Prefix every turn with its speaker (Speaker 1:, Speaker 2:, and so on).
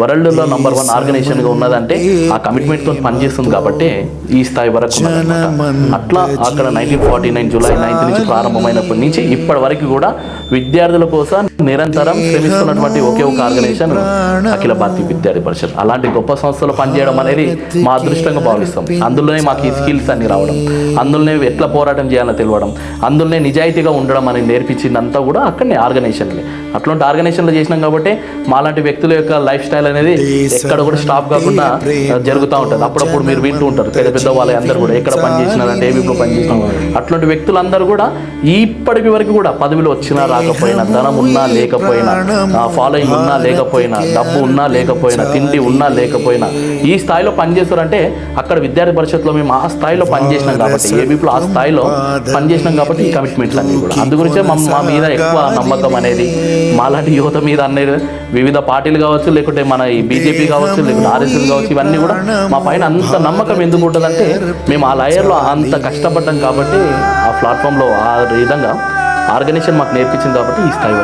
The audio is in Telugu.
Speaker 1: వరల్డ్లో నంబర్ వన్ ఆర్గనైజేషన్గా ఉన్నదంటే ఆ కమిట్మెంట్తో పనిచేస్తుంది కాబట్టి ఈ స్థాయి వరకు. అట్లా అక్కడ nineteen forty nine July ninth నుంచి ప్రారంభమైనప్పటి నుంచి ఇప్పటి వరకు కూడా విద్యార్థుల కోసం నిరంతరం శ్రమిస్తున్నటువంటి ఒకే ఒక ఆర్గనైజేషన్ అఖిల భారతీయ విద్యార్థి పరిషత్. అలాంటి గొప్ప సంస్థలో పనిచేయడం అనేది మా అదృష్టంగా భావిస్తాం. అందులోనే మాకు ఈ స్కిల్స్ అన్ని రావడం అందులోనే ఎట్లా పోరాటం చేయాలో తెలియడం అందులోనే నిజాయితీగా ఉండడం అనేది నేర్పించిందంతా కూడా అక్కడనే ఆర్గనైజేషన్లే అట్లాంటి ఆర్గనైజేషన్లు చేసినాం కాబట్టి మాలాంటి వ్యక్తుల యొక్క లైఫ్ స్టైల్ అనేది ఎక్కడ కూడా స్టాప్ కాకుండా జరుగుతూ ఉంటుంది. అప్పుడప్పుడు మీరు వింటూ ఉంటారు. పెద్ద పెద్ద వాళ్ళ అందరూ కూడా ఎక్కడ పని చేసినారంటే ఏబీలో పని చేసినాం అట్లాంటి వ్యక్తులందరూ కూడా ఇప్పటికి వరకు కూడా పదవిలో వచ్చినా రాకపోయినా ధనం ఉన్నా లేకపోయినా ఫాలోయింగ్ ఉన్నా లేకపోయినా డబ్బు ఉన్నా లేకపోయినా తిండి ఉన్నా లేకపోయినా ఈ స్థాయిలో పనిచేస్తారంటే అక్కడ విద్యార్థి పరిషత్లో మేము ఆ స్థాయిలో పనిచేసినాం కాబట్టి ఏబీపీలో ఆ స్థాయిలో పనిచేసినాం కాబట్టి ఈ కమిట్మెంట్స్ అన్ని కూడా. అందు గురించే మా మా మీద ఎక్కువ నమ్మకం అనేది మాలాంటి యువత మీద అనేది వివిధ పార్టీలు కావచ్చు లేకుంటే మన ఈ బీజేపీ కావచ్చు లేకుంటే ఆర్ఎస్ఎస్ కావచ్చు ఇవన్నీ కూడా మా పైన అంత నమ్మకం ఎందుకు ఉంటుందంటే మేము ఆ లయర్లో అంత కష్టపడ్డాం కాబట్టి ఆ ప్లాట్ఫామ్లో ఆ విధంగా ఆర్గనైజేషన్ మాకు నేర్పించింది కాబట్టి ఈ స్థాయి